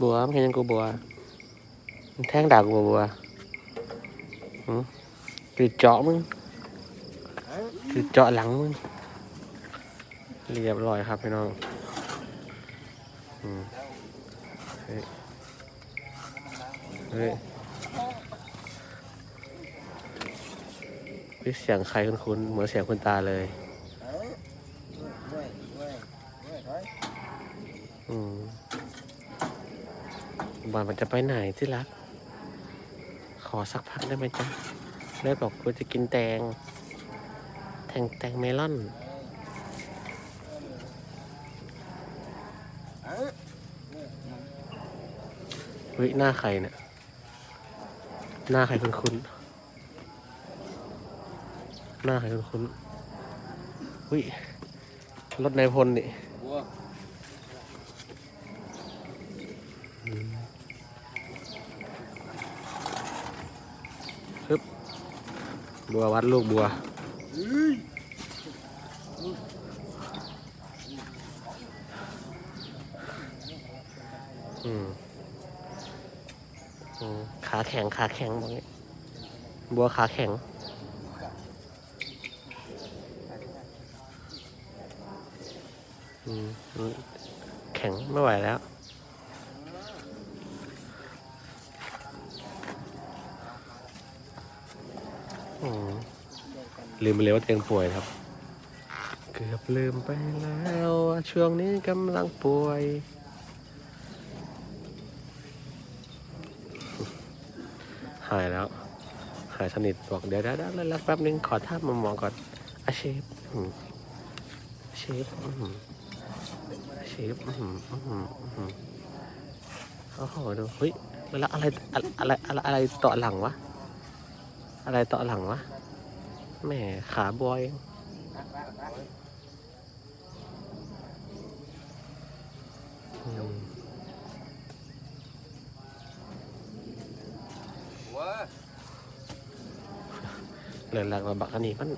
บัวมันเห็นยังกูบัวมันแท่งดากกูบ่บัวอืมหรือเจาะมึงหรือเจาะหลังมึงเรียบร้อยครับพี่น้องเฮ้ยเฮ้ยเฮ้ยเสียงใครคุ้นๆเหมือนเสียงคุณตาเลย บอลมันจะไปไหนที่รัก ขอสักพักได้ไหมจ๊ะเลยบอกกูจะกินแตง แตงแตงเมลอนเฮ้ยหน้าใครเนี่ย หน้าใครคุ้นคุ้นๆหน้าใครคุ้นคุ้นๆเฮ้ยรถนายพลนี่ บัววัดลูกบัวขาแข็งขาแข็งบอกงี้บัวขาแข็งแข็งไม่ไหวแล้ว ลืมไปเลยว่าเตียงป่วยครับ เกือบลืมไปแล้วว่าช่วงนี้กำลังป่วย หายแล้ว หายสนิทบอกเดี๋ยวเดี๋ยวเดี๋ยวแล้วแป๊บนึงขอท่ามาหมองก่อนอาเชฟอืมเชฟอืมเชฟอืมอืมอืมโอ้โหดูเฮ้ยแล้วอะไรอะไรอะไรอะไรต่อหลังวะ อะไรต่อหลังวะแหมขาบอยอืมบัวเรือนหลังมาบักอันนี้มัน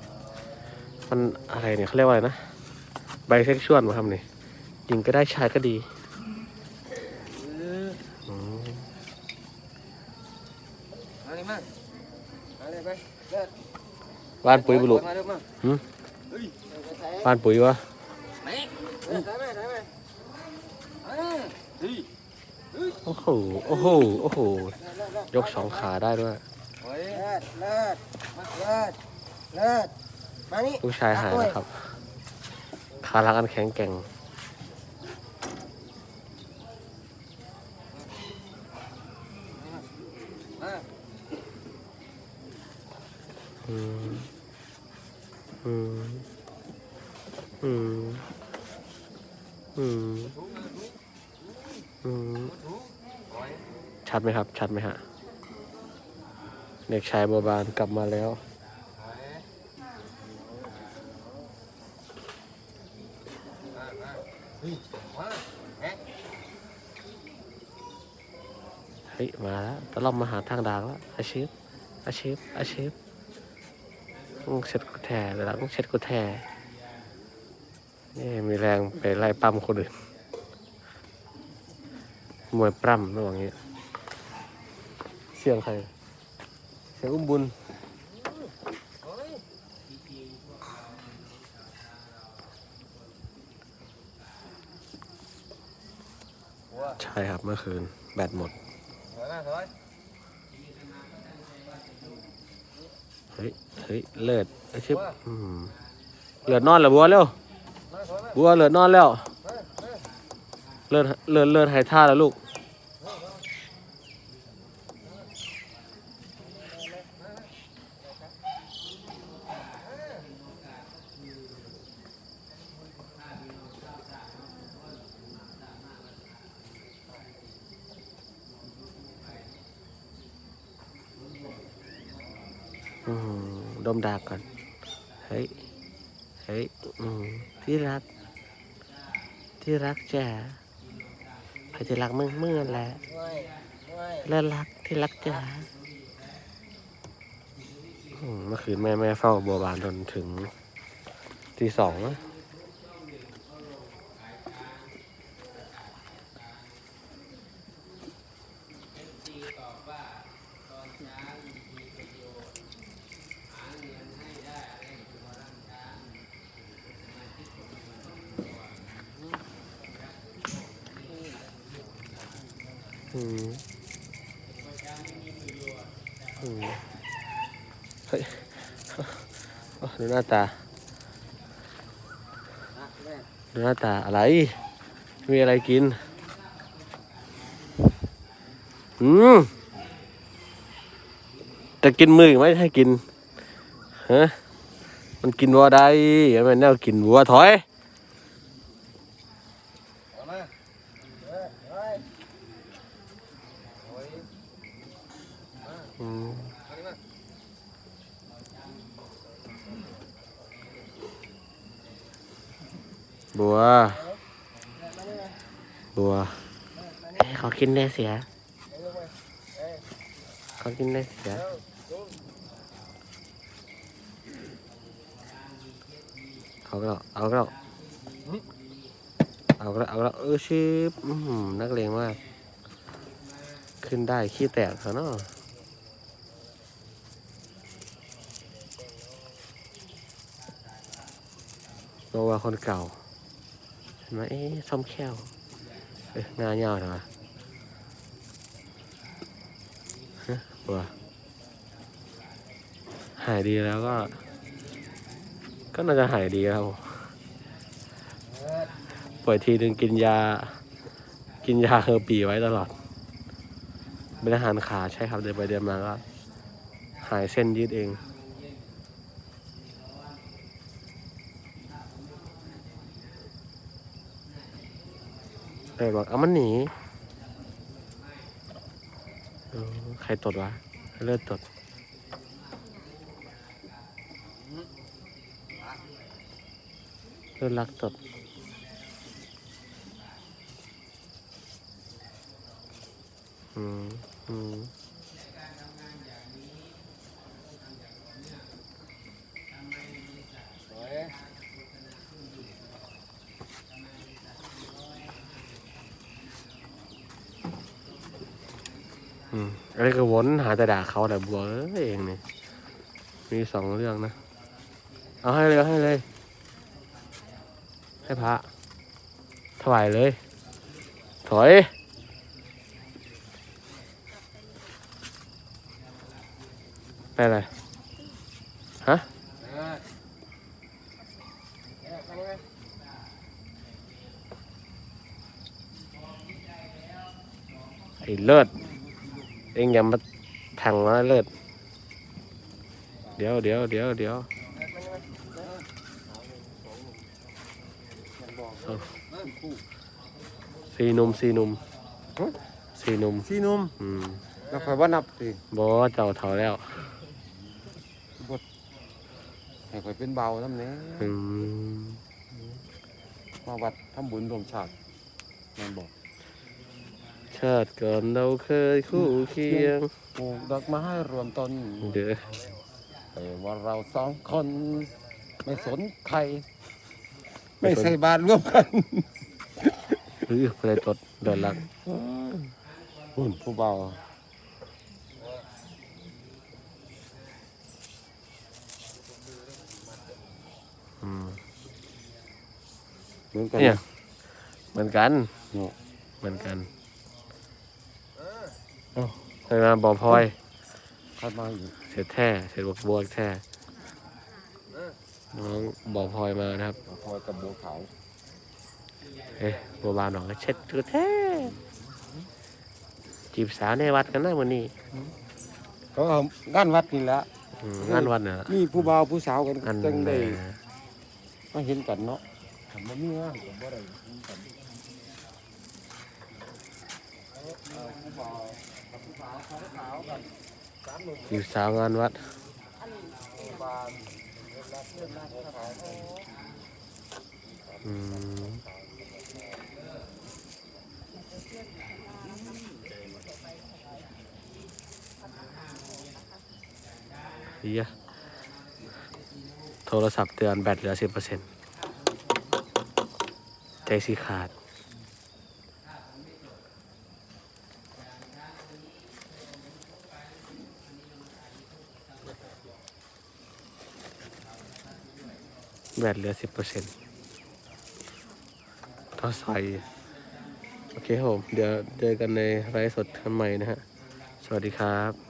มันอะไรเนี่ยเขาเรียกว่าอะไรนะไบเซ็กชวลมาทำนี่หญิงก็ได้ชายก็ดีอืมมาเลยมามา เลยไปเลิศบ้านปุ๋ยบุรุษมาเร็วมาหืมเฮ้ยบ้านปุ๋ยวะไหนเลิศได้ไหมได้ไหมอ่าเฮ้ยโอ้โห โอ้โห โอ้โหยกสองขาได้ด้วย โอ้ยเลิศเลิศมาเลิศเลิศมานี่ลูกชายหายนะครับ ขาลักอันแข็งแกร่ง อืมอืมอืมอืมอืมชัดไหมครับ ชัดไหมฮะ เด็กชายบัวบานกลับมาแล้ว เฮ้ย มาแล้วตะล่อมมาหาทางดางแล้วอาชีพอาชีพอาชีพ ต้องเช็ดกูแทเลยละต้องเช็ดกูแทนี่มีแรงไปไล่ปั้มคนอื่น มวยปล้ำระหว่างนี้ เสียงใคร เสียงอุ้มบุญใช่ครับเมื่อคืน แบตหมด สวยมากสวย เฮ้ยเฮ้ยเลิศอาชีพเลิศนอนแล้วบัวเร็วบัวเลิศนอนแล้ว เลิศเลิศเลิศหายท่าแล้วลูก อืม ดมดากก่อน เฮ้ย เฮ้ยที่รัก ที่รักจ้าใครจะรักมึงมึงนั่นแหละช่วยช่วยและรักที่รักจ้าเมื่อคืนแม่แม่เฝ้าบัวบานจนถึงทีสองนะ อืมอืมเฮ้ยโอ้ดูหน้าตา ดูหน้าตาอะไร มีอะไรกิน อืมจะกินมือไหมให้กินฮะมันกินวัวได้มันแนวกินวัวถอย เอามาเออเฮ้ยโอ้ย อืม มาดิมา บัว บัวเอ้ยเขากินได้เสีย เขากินได้เสียเร็วลุงเอาก็แล้วเอาก็แล้วเอาก็แล้วเอาก็แล้วเออชิบอื้อหือนักเลงมาก ขึ้นได้ขี้แตกเขาเนาะ บัวคนเก่า เห็นไหมเอ๊ะซ่อมแค้วเอ้ยงานยาวเหรอวะฮะบัวหายดีแล้วก็ ก็น่าจะหายดีแล้วป่วยทีหนึ่งกินยา กินยาเฮอร์ปีไว้ตลอดเป็นอาหารขาใช่ครับเดินไปเดินมาก็หายเส้นยืดเอง เลยบอกเอามันหนีใครตดวะเลือดตดเลือดรักตดอืมอืม อืมอันนี้ก็วนหาแต่ด่าเขาแต่บัวเองเนี่ยมีสองเรื่องนะ เอาให้เลยเอาให้เลย ให้พระถวายเลย ถอย ไปอะไรฮะไงไอ้เลิศ เองอย่ามาแทงนะเลิศเดี๋ยวเดี๋ยวเดี๋ยวเดี๋ยวเออทำไงเออยังบอกเอาเออคู่สีหนุ่มสีหนุ่มสีหนุ่มสีนุ่มอืมแล้วค่อยว่านับสิบอเจ้าเท่าแล้วให้ค่อยเป็นเบาน้ำเนี้ยอืมมาวัดทำบุญรวมชาติแม่นบอก ชาติก่อนเราเคยคู่เคียงปลูกดอกไม้รวมต้นเด้อแต่ว่าเราสองคน ไม่สนใคร ไม่ใส่บาตรร่วมกันหรืออะไรตดเดินลักหุ่นผู้เบาอืมเหมือนกันเนี่ยเหมือนกันเนาะเหมือนกัน เอ้าให้มาบอกพลอยคัดมาอีกเสร็จแท้เสร็จบวกบวกแท้น้องบอกพลอยมานะครับพลอยกับบัวขาวเอ๊ะบัวบานหนองเช็ดตัวแท้จีบสาวในวัดกันนะวันนี้ก็เอางานวัดนี่แหละอืมงานวัดเนี่ยมีผู้บ่าวผู้สาวกันอันจังได้แหละมาเห็นกันเนาะทำมามีงานก็บ่ได้เห็นกันเอาผู้บ่าว อยู่สาวงานวัดอืมเฮียโทรศัพท์เตือนแบตเหลือสิบเปอร์เซ็นต์ใจสิขาด แบตเหลือสิบเปอร์เซ็นต์ถ้าใส่เคครับผม เดี๋ยวเจอกันในไลฟ์สดทันใหม่นะฮะ สวัสดีครับ